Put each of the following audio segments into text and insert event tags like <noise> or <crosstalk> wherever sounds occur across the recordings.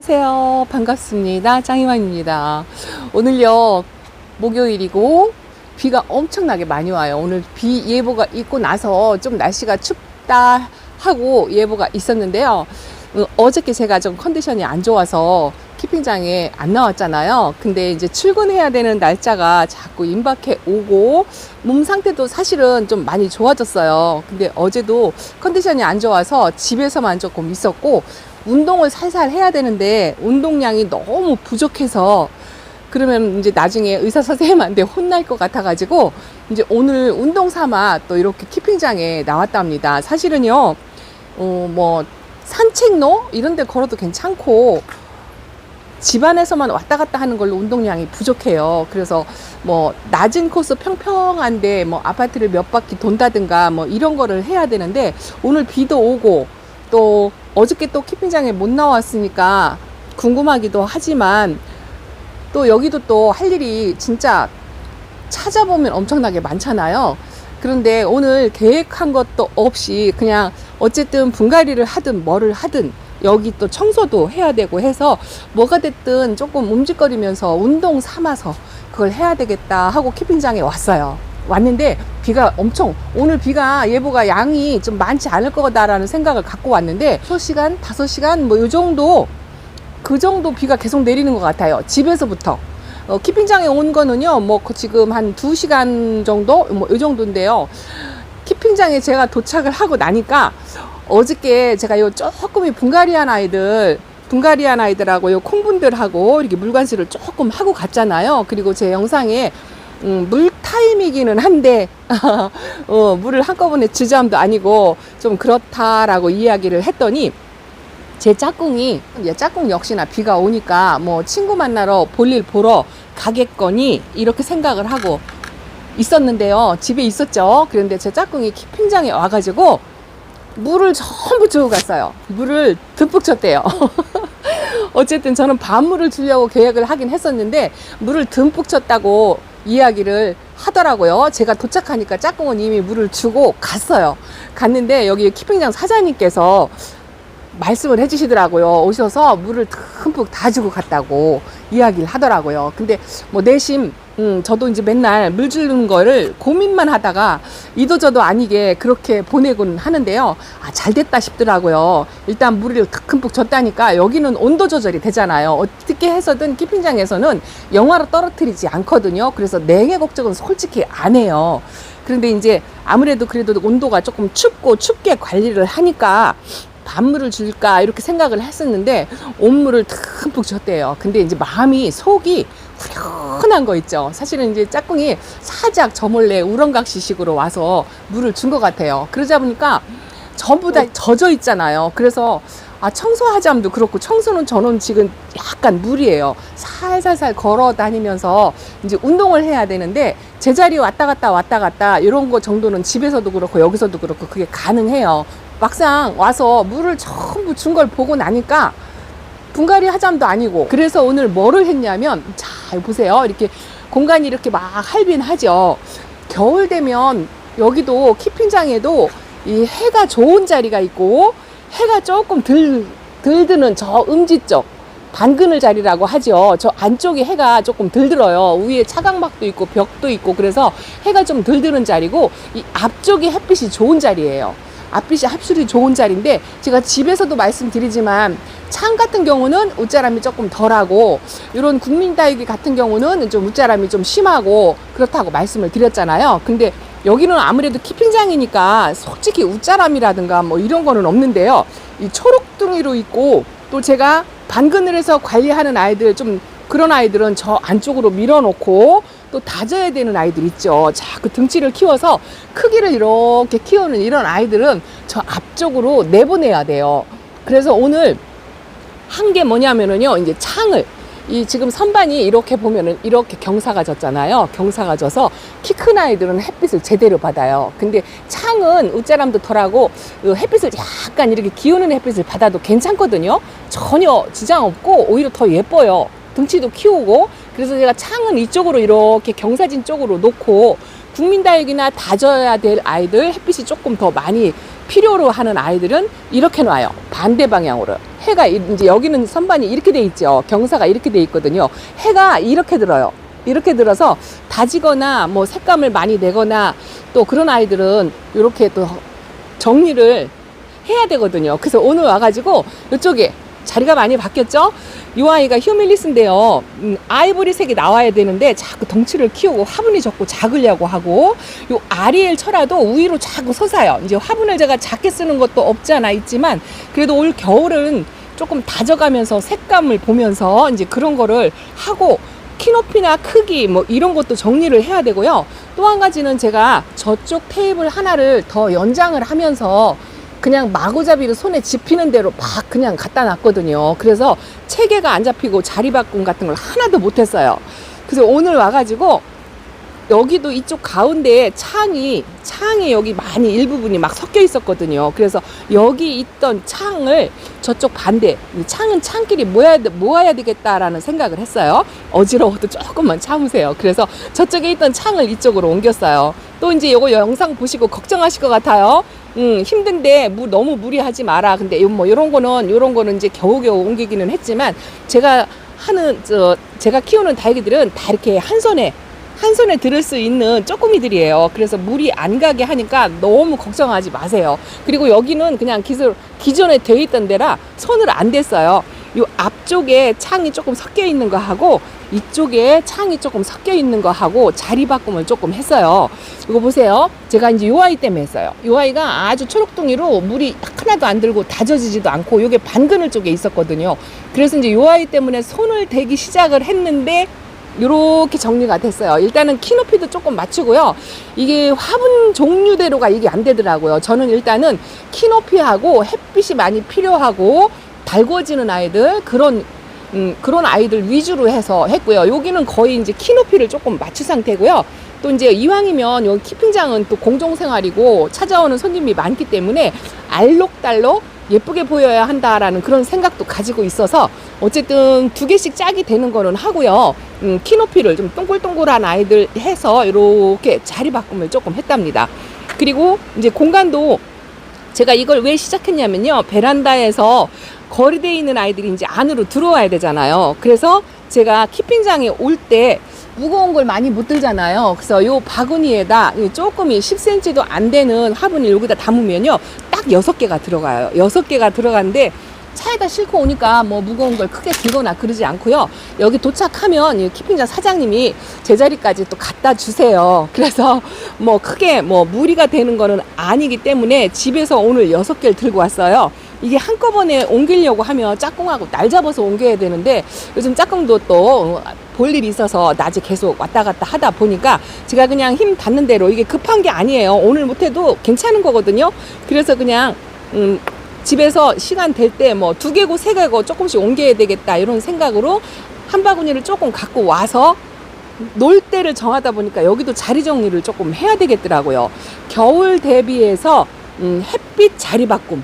안녕하세요. 반갑습니다. 짱이만입니다. 오늘요, 목요일이고, 비가 엄청나게 많이 와요. 오늘 비 예보가 있고 나서 좀 날씨가 춥다 하고 예보가 있었는데요. 어, 어저께 제가 좀 컨디션이 안 좋아서 키핑장에 안 나왔잖아요. 근데 이제 출근해야 되는 날짜가 자꾸 임박해 오고 몸 상태도 사실은 좀 많이 좋아졌어요. 근데 어제도 컨디션이 안 좋아서 집에서만 조금 있었고 운동을 살살 해야 되는데 운동량이 너무 부족해서 그러면 이제 나중에 의사 선생님한테 혼날 것 같아가지고 이제 오늘 운동 삼아 또 이렇게 키핑장에 나왔답니다. 사실은요, 어, 뭐 산책로 이런 데 걸어도 괜찮고 집안에서만 왔다 갔다 하는 걸로 운동량이 부족해요. 그래서 뭐 낮은 코스 평평한데 뭐 아파트를 몇 바퀴 돈다든가 뭐 이런 거를 해야 되는데 오늘 비도 오고 또 어저께 또 키핑장에 못 나왔으니까 궁금하기도 하지만 또 여기도 또 할 일이 진짜 찾아보면 엄청나게 많잖아요. 그런데 오늘 계획한 것도 없이 그냥 어쨌든 분갈이를 하든 뭐를 하든 여기 또 청소도 해야 되고 해서 뭐가 됐든 조금 움직거리면서 운동 삼아서 그걸 해야 되겠다 하고 키핑장에 왔어요. 왔는데 비가 엄청 오늘 비가 예보가 양이 좀 많지 않을 거다라는 생각을 갖고 왔는데 6시간, 5시간 뭐이 정도 그 정도 비가 계속 내리는 것 같아요. 집에서부터. 어, 키핑장에 온 거는요, 뭐, 그 지금 한 2시간 정도? 뭐, 이 정도인데요. 키핑장에 제가 도착을 하고 나니까 어저께 제가 요 조금이 분갈이한 아이들, 분갈이한 아이들하고 요 콩분들하고 이렇게 물관수를 조금 하고 갔잖아요. 그리고 제 영상에 음, 물 타임이기는 한데 <laughs> 어, 물을 한꺼번에 주저함도 아니고 좀 그렇다라고 이야기를 했더니 제 짝꿍이 이제 짝꿍 역시나 비가 오니까 뭐 친구 만나러 볼일 보러 가겠거니 이렇게 생각을 하고 있었는데요. 집에 있었죠. 그런데 제 짝꿍이 키핑장에 와가지고 물을 전부 주고 갔어요. 물을 듬뿍 쳤대요. <laughs> 어쨌든 저는 밤물을 주려고 계획을 하긴 했었는데 물을 듬뿍 쳤다고 이야기를 하더라고요. 제가 도착하니까 짝꿍은 이미 물을 주고 갔어요. 갔는데 여기 키핑장 사장님께서 말씀을 해주시더라고요. 오셔서 물을 듬뿍 다 주고 갔다고 이야기를 하더라고요. 근데 뭐 내심 음, 저도 이제 맨날 물 주는 거를 고민만 하다가 이도저도 아니게 그렇게 보내곤 하는데요. 아, 잘 됐다 싶더라고요. 일단 물을 듬뿍 줬다니까 여기는 온도 조절이 되잖아요. 어떻게 해서든 키핑장에서는 영하로 떨어뜨리지 않거든요. 그래서 냉해 걱정은 솔직히 안 해요. 그런데 이제 아무래도 그래도 온도가 조금 춥고 춥게 관리를 하니까 밥물을 줄까 이렇게 생각을 했었는데 온물을 듬뿍 줬대요. 근데 이제 마음이 속이 후련한 거 있죠. 사실은 이제 짝꿍이 살짝 저 몰래 우렁각시식으로 와서 물을 준 것 같아요. 그러자 보니까 전부 다 젖어 있잖아요. 그래서 아 청소하자도 그렇고 청소는 저는 지금 약간 무리예요. 살살살 걸어 다니면서 이제 운동을 해야 되는데 제자리 왔다 갔다 왔다 갔다 이런 거 정도는 집에서도 그렇고 여기서도 그렇고 그게 가능해요. 막상 와서 물을 전부 준 걸 보고 나니까 분갈이 하잠도 아니고 그래서 오늘 뭐를 했냐면 자 보세요 이렇게 공간이 이렇게 막 할빈하죠 겨울 되면 여기도 키핑장에도 이 해가 좋은 자리가 있고 해가 조금 덜, 덜 드는 저 음지 쪽 반그늘 자리라고 하죠. 저 안쪽에 해가 조금 덜 들어요. 위에 차광막도 있고 벽도 있고 그래서 해가 좀덜 드는 자리고 이 앞쪽에 햇빛이 좋은 자리예요. 앞빛이 합술이 좋은 자리인데 제가 집에서도 말씀드리지만 창 같은 경우는 웃자람이 조금 덜하고 이런 국민다육이 같은 경우는 좀 웃자람이 좀 심하고 그렇다고 말씀을 드렸잖아요. 근데 여기는 아무래도 키핑장이니까 솔직히 웃자람이라든가 뭐 이런 거는 없는데요. 이 초록둥이로 있고 또 제가 반그늘에서 관리하는 아이들 좀 그런 아이들은 저 안쪽으로 밀어놓고 또 다져야 되는 아이들 있죠. 자그 등치를 키워서 크기를 이렇게 키우는 이런 아이들은 저 앞쪽으로 내보내야 돼요. 그래서 오늘 한 게 뭐냐면은요, 이제 창을 이 지금 선반이 이렇게 보면은 이렇게 경사가 졌잖아요. 경사가 져서 키 큰 아이들은 햇빛을 제대로 받아요. 근데 창은 웃자람도 덜하고 그 햇빛을 약간 이렇게 기우는 햇빛을 받아도 괜찮거든요. 전혀 지장 없고 오히려 더 예뻐요. 등치도 키우고 그래서 제가 창은 이쪽으로 이렇게 경사진 쪽으로 놓고 국민다육이나 다져야 될 아이들 햇빛이 조금 더 많이 필요로 하는 아이들은 이렇게 놔요. 반대 방향으로. 해가 이- 이제 여기는 선반이 이렇게 돼 있죠. 경사가 이렇게 돼 있거든요. 해가 이렇게 들어요. 이렇게 들어서 다지거나 뭐 색감을 많이 내거나 또 그런 아이들은 이렇게 또 정리를 해야 되거든요. 그래서 오늘 와가지고 이쪽에 자리가 많이 바뀌었죠? 이 아이가 휴밀리스인데요. 음, 아이보리색이 나와야 되는데 자꾸 덩치를 키우고 화분이 적고 작으려고 하고 요 아리엘 철화도 위로 자꾸 솟아요. 이제 화분을 제가 작게 쓰는 것도 없지 않아 있지만 그래도 올 겨울은 조금 다져가면서 색감을 보면서 이제 그런 거를 하고 키높이나 크기 뭐 이런 것도 정리를 해야 되고요. 또 한 가지는 제가 저쪽 테이블 하나를 더 연장을 하면서 그냥 마구잡이로 손에 집히는 대로 막 그냥 갖다 놨거든요. 그래서 체계가 안 잡히고 자리 바꿈 같은 걸 하나도 못했어요. 그래서 오늘 와가지고 여기도 이쪽 가운데에 창이 창이 여기 많이 일부분이 막 섞여 있었거든요. 그래서 여기 있던 창을 저쪽 반대 이 창은 창끼리 모아야, 돼- 모아야 되겠다라는 생각을 했어요. 어지러워도 조금만 참으세요. 그래서 저쪽에 있던 창을 이쪽으로 옮겼어요. 또 이제 요거 영상 보시고 걱정하실 것 같아요. 음, 힘든데 무, 너무 무리하지 마라. 근데 요, 뭐 요런 거는 요런 거는 이제 겨우겨우 옮기기는 했지만 제가 하는 저 제가 키우는 달기들은 다 이렇게 한 손에 한 손에 들을 수 있는 쪼꼬미들이에요. 그래서 물이 안 가게 하니까 너무 걱정하지 마세요. 그리고 여기는 그냥 기술 기존에 돼 있던 데라 손을 안 댔어요. 요 앞쪽에 창이 조금 섞여 있는 거 하고 이쪽에 창이 조금 섞여 있는 거 하고 자리 바꿈을 조금 했어요. 이거 보세요. 제가 이제 요 아이 때문에 했어요. 요 아이가 아주 초록둥이로 물이 하나도 안 들고 다져지지도 않고 요게 반그늘 쪽에 있었거든요. 그래서 이제 요 아이 때문에 손을 대기 시작을 했는데 이렇게 정리가 됐어요. 일단은 키 높이도 조금 맞추고요. 이게 화분 종류대로가 이게 안 되더라고요. 저는 일단은 키 높이하고 햇빛이 많이 필요하고 달궈지는 아이들 그런 음, 그런 아이들 위주로 해서 했고요. 여기는 거의 이제 키 높이를 조금 맞춘 상태고요. 또 이제 이왕이면 여기 키핑장은 또 공정생활이고 찾아오는 손님이 많기 때문에 알록달록 예쁘게 보여야 한다라는 그런 생각도 가지고 있어서 어쨌든 두 개씩 짝이 되는 거는 하고요. 음, 키 높이를 좀 동글동글한 아이들 해서 이렇게 자리 바꿈을 조금 했답니다. 그리고 이제 공간도 제가 이걸 왜 시작했냐면요. 베란다에서 거리되어 있는 아이들이 이제 안으로 들어와야 되잖아요. 그래서 제가 키핑장에 올 때 무거운 걸 많이 못 들잖아요. 그래서 요 바구니에다 이 조금이 10cm도 안 되는 화분을 여기다 담으면요. 딱 여섯 개가 들어가요. 여섯 개가 들어가는데 차에다 싣고 오니까 뭐 무거운 걸 크게 들거나 그러지 않고요. 여기 도착하면 이 키핑장 사장님이 제자리까지 또 갖다 주세요. <laughs> 그래서 뭐 크게 뭐 무리가 되는 거는 아니기 때문에 집에서 오늘 여섯 개를 들고 왔어요. 이게 한꺼번에 옮기려고 하면 짝꿍하고 날 잡아서 옮겨야 되는데 요즘 짝꿍도 또 볼 일이 있어서 낮에 계속 왔다 갔다 하다 보니까 제가 그냥 힘 닿는 대로 이게 급한 게 아니에요. 오늘 못해도 괜찮은 거거든요. 그래서 그냥 음, 집에서 시간 될 때 뭐 두 개고 세 개고 조금씩 옮겨야 되겠다 이런 생각으로 한 바구니를 조금 갖고 와서 놀 때를 정하다 보니까 여기도 자리 정리를 조금 해야 되겠더라고요. 겨울 대비해서 음, 햇빛 자리 바꿈.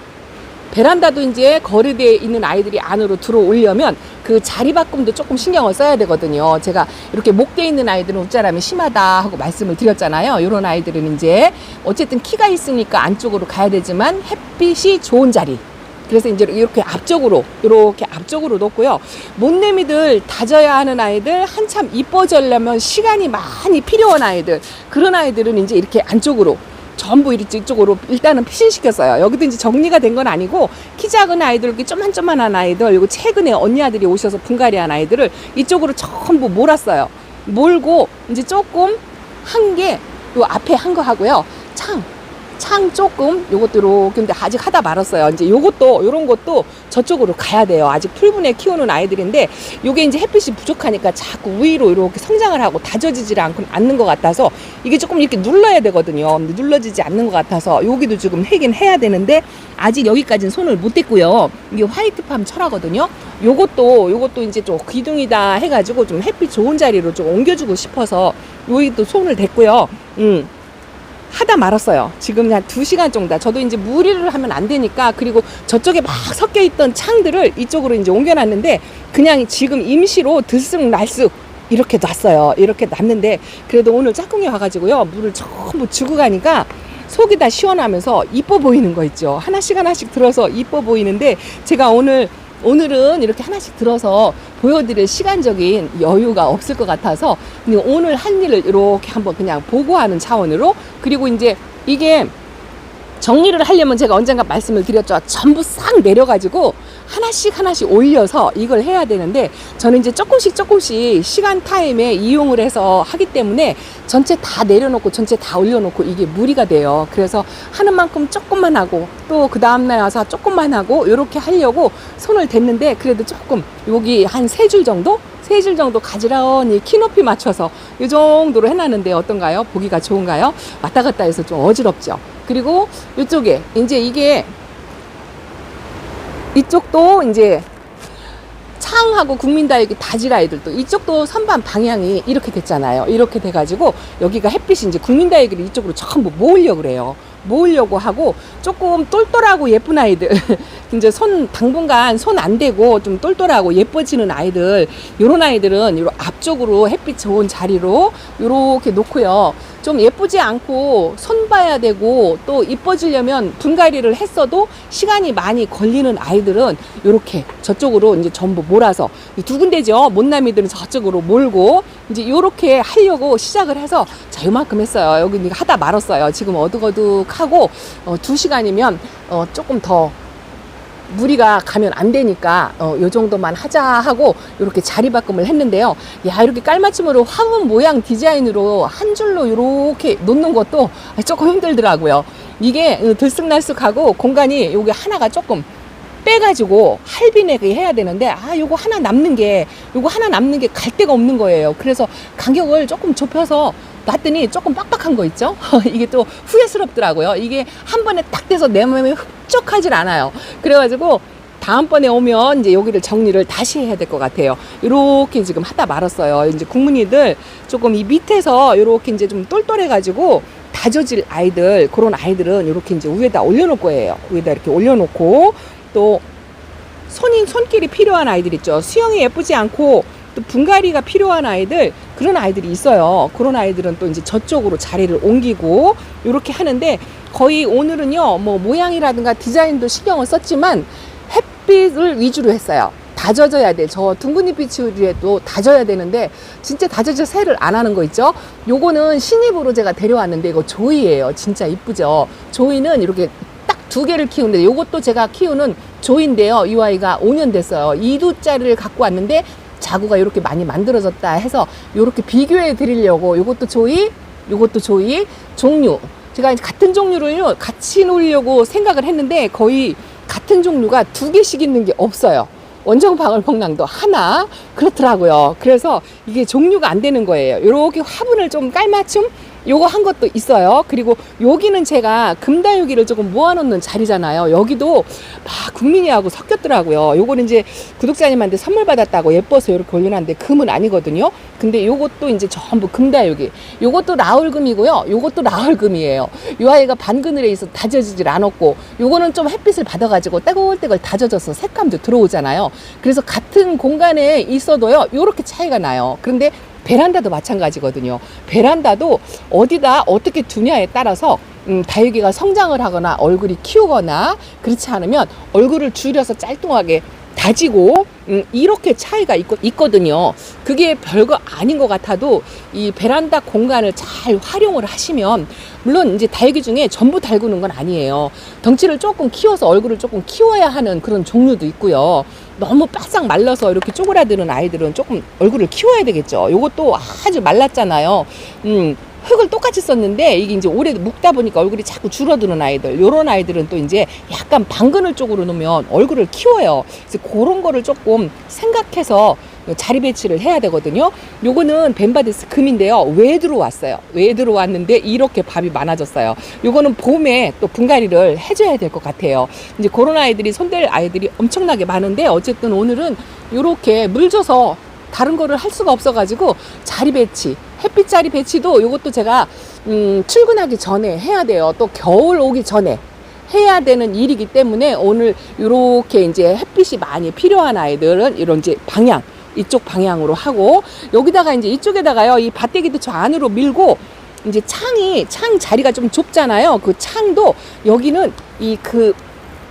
베란다도 이제 거리대에 있는 아이들이 안으로 들어오려면 그 자리 바꿈도 조금 신경을 써야 되거든요. 제가 이렇게 목대 있는 아이들은 웃자람이 심하다 하고 말씀을 드렸잖아요. 이런 아이들은 이제 어쨌든 키가 있으니까 안쪽으로 가야 되지만 햇빛이 좋은 자리. 그래서 이제 이렇게 앞쪽으로 이렇게 앞쪽으로 놓고요. 못내미들 다져야 하는 아이들 한참 이뻐지려면 시간이 많이 필요한 아이들 그런 아이들은 이제 이렇게 안쪽으로 전부 이쪽으로 일단은 피신시켰어요. 여기도 이제 정리가 된 건 아니고 키 작은 아이들, 쪼만쪼만한 아이들, 그리고 최근에 언니 아들이 오셔서 분갈이한 아이들을 이쪽으로 전부 몰았어요. 몰고 이제 조금 한 개 요 앞에 한 거 하고요. 창. 창 조금 요것도 이렇게 근데 아직 하다 말았어요. 이제 요것도 요런 것도 저쪽으로 가야 돼요. 아직 풀분에 키우는 아이들인데 요게 이제 햇빛이 부족하니까 자꾸 위로 이렇게 성장을 하고 다져지질 않고 않는 것 같아서 이게 조금 이렇게 눌러야 되거든요. 근데 눌러지지 않는 것 같아서 여기도 지금 해긴 해야 되는데 아직 여기까지는 손을 못 댔고요. 이게 화이트팜 철하거든요. 요것도 요것도 이제 좀 기둥이다 해가지고 좀 햇빛 좋은 자리로 좀 옮겨주고 싶어서 여기도 손을 댔고요. 음. 하다 말았어요. 지금 한 두 시간 정도. 저도 이제 무리를 하면 안 되니까 그리고 저쪽에 막 섞여 있던 창들을 이쪽으로 이제 옮겨놨는데 그냥 지금 임시로 들쑥날쑥 이렇게 놨어요. 이렇게 놨는데 그래도 오늘 짝꿍이 와가지고요 물을 전부 주고 가니까 속이 다 시원하면서 이뻐 보이는 거 있죠. 하나씩 하나씩 들어서 이뻐 보이는데 제가 오늘 오늘은 이렇게 하나씩 들어서 보여드릴 시간적인 여유가 없을 것 같아서 오늘 한 일을 이렇게 한번 그냥 보고하는 차원으로 그리고 이제 이게 정리를 하려면 제가 언젠가 말씀을 드렸죠. 전부 싹 내려가지고 하나씩 하나씩 올려서 이걸 해야 되는데 저는 이제 조금씩 조금씩 시간 타임에 이용을 해서 하기 때문에 전체 다 내려놓고 전체 다 올려놓고 이게 무리가 돼요. 그래서 하는 만큼 조금만 하고 또 그 다음날 와서 조금만 하고 이렇게 하려고 손을 댔는데 그래도 조금 여기 한 세 줄 정도? 세 줄 정도 가지런히 키 높이 맞춰서 이 정도로 해놨는데 어떤가요? 보기가 좋은가요? 왔다 갔다 해서 좀 어지럽죠. 그리고 이쪽에 이제 이게 이쪽도 이제 창하고 국민다육이 다지라이들도 이쪽도 선반 방향이 이렇게 됐잖아요. 이렇게 돼가지고 여기가 햇빛이 이제 국민다육을 이쪽으로 전부 모으려고 그래요. 모으려고 하고 조금 똘똘하고 예쁜 아이들 <laughs> 이제 손 당분간 손 안 대고 좀 똘똘하고 예뻐지는 아이들 요런 아이들은 요 앞쪽으로 햇빛 좋은 자리로 요렇게 놓고요 좀 예쁘지 않고 손 봐야 되고 또 이뻐지려면 분갈이를 했어도 시간이 많이 걸리는 아이들은 요렇게 저쪽으로 이제 전부 몰아서 이두 군데죠. 못남이들은 저쪽으로 몰고 이제 요렇게 하려고 시작을 해서 자 요만큼 했어요. 여기 하다 말았어요. 지금 어둑어둑하고 어, 두 시간이면 어, 조금 더 무리가 가면 안 되니까 어, 요 정도만 하자 하고 이렇게 자리 바꿈을 했는데요. 야 이렇게 깔맞춤으로 화분 모양 디자인으로 한 줄로 이렇게 놓는 것도 조금 힘들더라고요. 이게 어, 들쑥날쑥하고 공간이 요게 하나가 조금 빼가지고 할빈하게 해야 되는데 아 요거 하나 남는 게 요거 하나 남는 게 갈 데가 없는 거예요. 그래서 간격을 조금 좁혀서 놨더니 조금 빡빡한 거 있죠? <laughs> 이게 또 후회스럽더라고요. 이게 한 번에 딱 돼서 내 몸에 흡족하질 않아요. 그래가지고 다음번에 오면 이제 여기를 정리를 다시 해야 될 것 같아요. 이렇게 지금 하다 말았어요. 이제 국문이들 조금 이 밑에서 이렇게 이제 좀 똘똘해가지고 다져질 아이들, 그런 아이들은 이렇게 이제 위에다 올려놓을 거예요. 위에다 이렇게 올려놓고 또 손인 손길이 필요한 아이들 있죠. 수영이 예쁘지 않고 또 분갈이가 필요한 아이들 그런 아이들이 있어요. 그런 아이들은 또 이제 저쪽으로 자리를 옮기고 이렇게 하는데 거의 오늘은요 뭐 모양이라든가 디자인도 신경을 썼지만 햇빛을 위주로 했어요. 다져져야 돼. 저 둥근잎 비치우리에도 다져야 되는데 진짜 다져져 새를 안 하는 거 있죠? 요거는 신입으로 제가 데려왔는데 이거 조이예요. 진짜 이쁘죠? 조이는 이렇게 딱 두 개를 키우는데 요것도 제가 키우는 조인데요. 이 아이가 5년 됐어요. 2두짜리를 갖고 왔는데 자구가 이렇게 많이 만들어졌다 해서 이렇게 비교해 드리려고 요것도 조이, 요것도 조이 종류 제가 같은 종류를요 같이 놓으려고 생각을 했는데 거의 같은 종류가 두 개씩 있는 게 없어요. 원정 방울복랑도 하나 그렇더라고요. 그래서 이게 종류가 안 되는 거예요. 이렇게 화분을 좀 깔맞춤 요거 한 것도 있어요. 그리고 여기는 제가 금다육이를 조금 모아놓는 자리잖아요. 여기도 막 국민이하고 섞였더라고요. 요거는 이제 구독자님한테 선물 받았다고 예뻐서 이렇게 올려놨는데 금은 아니거든요. 근데 요것도 이제 전부 금다육이. 요것도 라울금이고요. 요것도 라울금이에요. 요 아이가 반그늘에 있어 다져지질 않았고 요거는 좀 햇빛을 받아가지고 떼굴떼굴 다져져서 색감도 들어오잖아요. 그래서 같은 공간에 있어도요. 요렇게 차이가 나요. 그런데 베란다도 마찬가지거든요. 베란다도 어디다 어떻게 두냐에 따라서 음, 다육이가 성장을 하거나 얼굴이 키우거나 그렇지 않으면 얼굴을 줄여서 짤뚱하게 다지고 음, 이렇게 차이가 있고, 있거든요. 그게 별거 아닌 것 같아도 이 베란다 공간을 잘 활용을 하시면 물론 이제 다육이 중에 전부 달구는 건 아니에요. 덩치를 조금 키워서 얼굴을 조금 키워야 하는 그런 종류도 있고요. 너무 바싹 말라서 이렇게 쪼그라드는 아이들은 조금 얼굴을 키워야 되겠죠. 요것도 아주 말랐잖아요. 음, 흙을 똑같이 썼는데 이게 이제 오래 묵다 보니까 얼굴이 자꾸 줄어드는 아이들 요런 아이들은 또 이제 약간 방그늘 쪽으로 놓으면 얼굴을 키워요 그래서 그런 거를 조금 생각해서 자리 배치를 해야 되거든요. 요거는 벤바디스 금인데요. 왜 들어왔어요? 왜 들어왔는데 이렇게 밥이 많아졌어요? 요거는 봄에 또 분갈이를 해줘야 될 것 같아요. 이제 그런 아이들이 손댈 아이들이 엄청나게 많은데 어쨌든 오늘은 요렇게 물 줘서 다른 거를 할 수가 없어가지고 자리 배치, 햇빛 자리 배치도 이것도 제가 음, 출근하기 전에 해야 돼요. 또 겨울 오기 전에 해야 되는 일이기 때문에 오늘 이렇게 이제 햇빛이 많이 필요한 아이들은 이런 이제 방향 이쪽 방향으로 하고 여기다가 이제 이쪽에다가요 이 밭대기도 저 안으로 밀고 이제 창이 창 자리가 좀 좁잖아요. 그 창도 여기는 이 그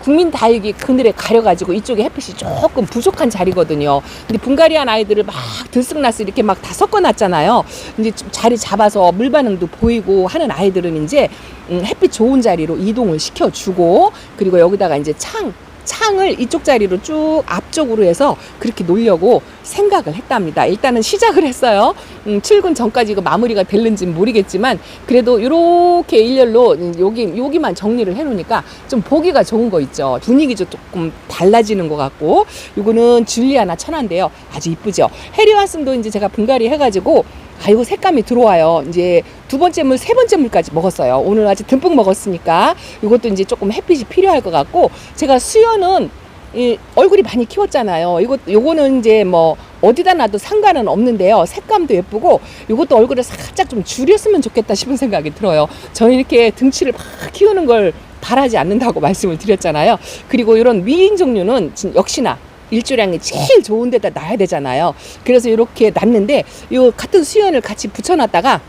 국민 다육이 그늘에 가려가지고 이쪽에 햇빛이 조금 부족한 자리거든요. 근데 분갈이한 아이들을 막 들쑥날쑥 이렇게 막 다 섞어놨잖아요. 이제 좀 자리 잡아서 물 반응도 보이고 하는 아이들은 이제 음, 햇빛 좋은 자리로 이동을 시켜주고 그리고 여기다가 이제 창 창을 이쪽 자리로 쭉 앞쪽으로 해서 그렇게 놓으려고 생각을 했답니다. 일단은 시작을 했어요. 음, 출근 전까지 이거 마무리가 될는지는 모르겠지만 그래도 이렇게 일렬로 여기 여기만 정리를 해놓으니까 좀 보기가 좋은 거 있죠. 분위기도 조금 달라지는 것 같고 이거는 줄리아나 천안데요. 아주 이쁘죠. 해리와슴도 이제 제가 분갈이 해가지고 아이고 색감이 들어와요. 이제 두 번째 물, 세 번째 물까지 먹었어요. 오늘 아직 듬뿍 먹었으니까 이것도 이제 조금 햇빛이 필요할 것 같고 제가 수연은 이 얼굴이 많이 키웠잖아요. 이것 요거는 이제 뭐 어디다 놔도 상관은 없는데요. 색감도 예쁘고 이것도 얼굴을 살짝 좀 줄였으면 좋겠다 싶은 생각이 들어요. 저는 이렇게 등치를 막 키우는 걸 바라지 않는다고 <laughs> 말씀을 드렸잖아요. 그리고 이런 위인 종류는 진- 역시나 일조량이 제일 좋은 데다 놔야 되잖아요. 그래서 이렇게 놨는데 이 같은 수연을 같이 붙여놨다가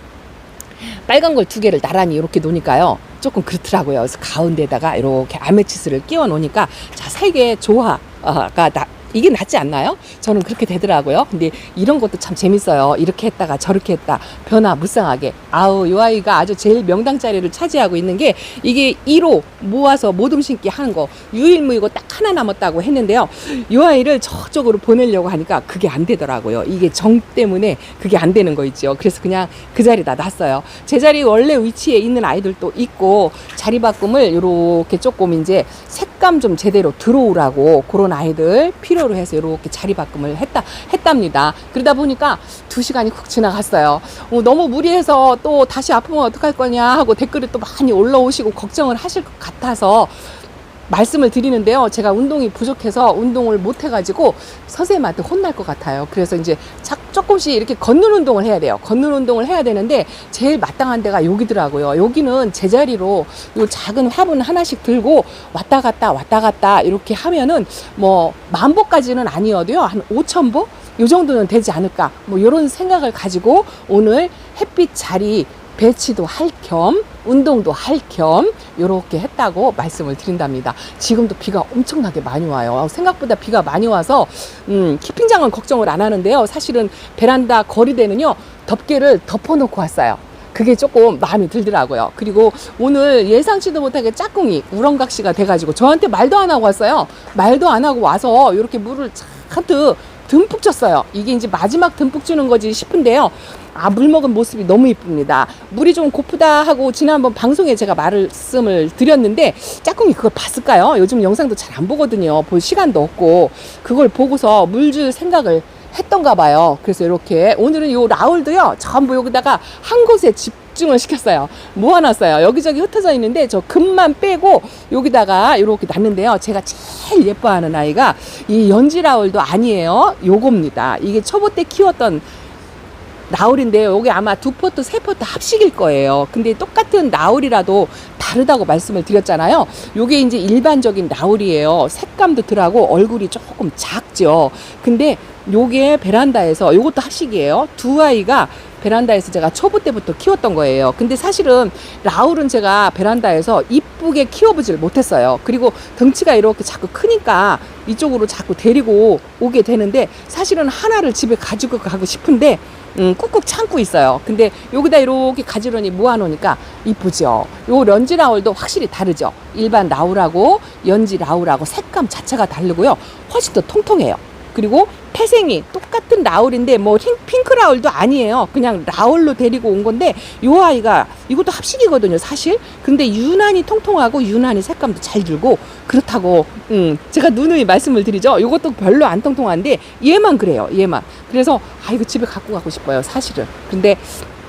빨간 걸 두 개를 나란히 이렇게 놓으니까요. 조금 그렇더라고요. 그래서 가운데다가 이렇게 아메치스를 끼워 놓으니까 자, 색의 조화가 나, 이게 낫지 않나요? 저는 그렇게 되더라고요. 근데 이런 것도 참 재밌어요. 이렇게 했다가 저렇게 했다. 변화 무쌍하게. 아우, 이 아이가 아주 제일 명당 자리를 차지하고 있는 게 이게 1호 모아서 모둠 심기 하는 거 유일무이고 딱 하나 남았다고 했는데요. 이 아이를 저쪽으로 보내려고 하니까 그게 안 되더라고요. 이게 정 때문에 그게 안 되는 거 있죠. 그래서 그냥 그 자리다 놨어요. 제 자리 원래 위치에 있는 아이들도 있고 자리 바꿈을 이렇게 조금 이제 색감 좀 제대로 들어오라고 그런 아이들 필요 로 해서 이렇게 자리 바꿈을 했다 했답니다. 그러다 보니까 두 시간이 훅 지나갔어요. 어, 너무 무리해서 또 다시 아프면 어떡할 거냐 하고 댓글이 또 많이 올라오시고 걱정을 하실 것 같아서 말씀을 드리는데요. 제가 운동이 부족해서 운동을 못 해가지고 선생님한테 혼날 것 같아요. 그래서 이제 자- 조금씩 이렇게 걷는 운동을 해야 돼요. 걷는 운동을 해야 되는데 제일 마땅한 데가 여기더라고요. 여기는 제자리로 요 작은 화분 하나씩 들고 왔다 갔다 왔다 갔다 이렇게 하면은 뭐 만보까지는 아니어도요. 한 5천 보? 요 정도는 되지 않을까. 뭐 이런 생각을 가지고 오늘 햇빛 자리 배치도 할 겸 운동도 할 겸 이렇게 했다고 말씀을 드린답니다. 지금도 비가 엄청나게 많이 와요. 생각보다 비가 많이 와서 음, 키핑장은 걱정을 안 하는데요. 사실은 베란다 거리대는요 덮개를 덮어놓고 왔어요. 그게 조금 마음이 들더라고요. 그리고 오늘 예상치도 못하게 짝꿍이 우렁각시가 돼가지고 저한테 말도 안 하고 왔어요. 말도 안 하고 와서 이렇게 물을 잔뜩 듬뿍 줬어요. 이게 이제 마지막 듬뿍 주는 거지 싶은데요. 아, 물 먹은 모습이 너무 이쁩니다. 물이 좀 고프다 하고 지난번 방송에 제가 말씀을 드렸는데 짝꿍이 그걸 봤을까요? 요즘 영상도 잘 안 보거든요. 볼 시간도 없고 그걸 보고서 물 줄 생각을 했던가 봐요. 그래서 이렇게 오늘은 요 라울도요 전부 여기다가 한 곳에 집 중을 시켰어요. 모아놨어요. 여기저기 흩어져 있는데 저 금만 빼고 여기다가 이렇게 놨는데요. 제가 제일 예뻐하는 아이가 이 연지 라울도 아니에요. 요겁니다. 이게 초보 때 키웠던 나울인데요. 여기 아마 두 포트, 세 포트 합식일 거예요. 근데 똑같은 나울이라도 다르다고 말씀을 드렸잖아요. 요게 이제 일반적인 나울이에요. 색감도 덜하고 얼굴이 조금 작 죠. 근데 요게 베란다에서 요것도 합식이에요. 두 아이가 베란다에서 제가 초보 때부터 키웠던 거예요. 근데 사실은 라울은 제가 베란다에서 이쁘게 키워보질 못했어요. 그리고 덩치가 이렇게 자꾸 크니까 이쪽으로 자꾸 데리고 오게 되는데 사실은 하나를 집에 가지고 가고 싶은데 음, 꾹꾹 참고 있어요. 근데 여기다 이렇게 가지런히 모아놓으니까 이쁘죠. 요 렌지 라울도 확실히 다르죠. 일반 라울하고 연지 라울하고 색감 자체가 다르고요. 훨씬 더 통통해요. 그리고 태생이 똑같은 라울인데 뭐 핑- 핑크 라울도 아니에요. 그냥 라울로 데리고 온 건데 요 아이가 이것도 합식이거든요, 사실. 근데 유난히 통통하고 유난히 색감도 잘 들고 그렇다고 음, 제가 누누이 말씀을 드리죠. 이것도 별로 안 통통한데 얘만 그래요. 얘만. 그래서 아 이거 집에 갖고 가고 싶어요, 사실은. 근데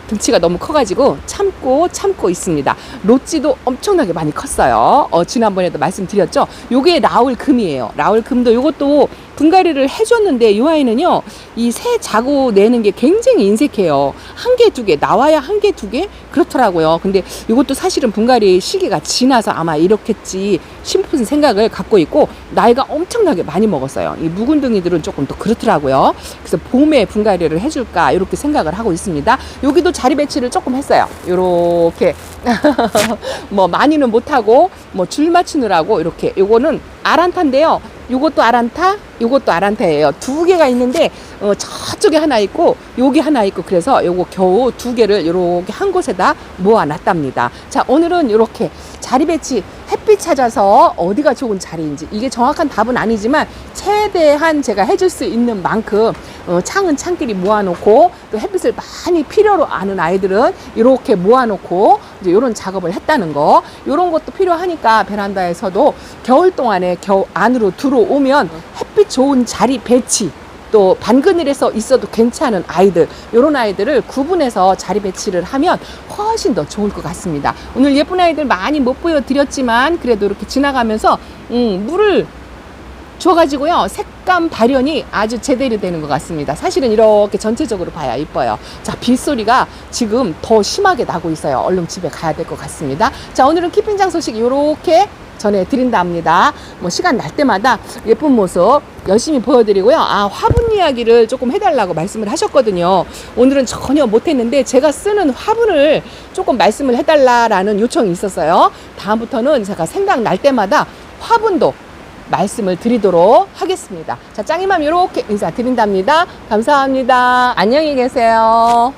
등치가 너무 커가지고 참고 참고 있습니다. 로찌도 엄청나게 많이 컸어요. 어, 지난번에도 말씀드렸죠. 요게 라울 금이에요. 라울 금도 요것도 분갈이를 해줬는데 이 아이는요 이 새 자고 내는 게 굉장히 인색해요. 한 개 두 개 나와야 한 개 두 개? 그렇더라고요. 근데 이것도 사실은 분갈이 시기가 지나서 아마 이렇겠지 싶은 생각을 갖고 있고 나이가 엄청나게 많이 먹었어요. 이 묵은둥이들은 조금 더 그렇더라고요. 그래서 봄에 분갈이를 해줄까 이렇게 생각을 하고 있습니다. 여기도 자리 배치를 조금 했어요. 요렇게. <laughs> 뭐 많이는 못하고 뭐 줄 맞추느라고 이렇게. 요거는 아란타인데요. 요것도 아란타 요것도 아란타예요. 두 개가 있는데 어, 저쪽에 하나 있고 여기 하나 있고 그래서 요거 겨우 두 개를 요렇게 한 곳에다 모아놨답니다. 자 오늘은 요렇게 자리 배치 햇빛 찾아서 어디가 좋은 자리인지. 이게 정확한 답은 아니지만 최대한 제가 해줄 수 있는 만큼 어, 창은 창끼리 모아놓고 또 햇빛을 많이 필요로 아는 아이들은 이렇게 모아놓고 이제 이런 작업을 했다는 거. 이런 것도 필요하니까 베란다에서도 겨울 동안에 겨우 안으로 들어오면 햇빛 좋은 자리 배치 또 반그늘에서 있어도 괜찮은 아이들 이런 아이들을 구분해서 자리 배치를 하면 훨씬 더 좋을 것 같습니다. 오늘 예쁜 아이들 많이 못 보여드렸지만 그래도 이렇게 지나가면서 음, 물을 줘가지고요 색감 발현이 아주 제대로 되는 것 같습니다. 사실은 이렇게 전체적으로 봐야 이뻐요. 자 빗소리가 지금 더 심하게 나고 있어요. 얼른 집에 가야 될 것 같습니다. 자 오늘은 키핑장 소식 이렇게 전해드린다 합니다. 뭐 시간 날 때마다 예쁜 모습 열심히 보여드리고요. 아 화분 이야기를 조금 해달라고 말씀을 하셨거든요. 오늘은 전혀 못했는데 제가 쓰는 화분을 조금 말씀을 해달라라는 요청이 있었어요. 다음부터는 제가 생각날 때마다 화분도 말씀을 드리도록 하겠습니다. 자, 짱이맘 이렇게 인사드린답니다. 감사합니다. 안녕히 계세요.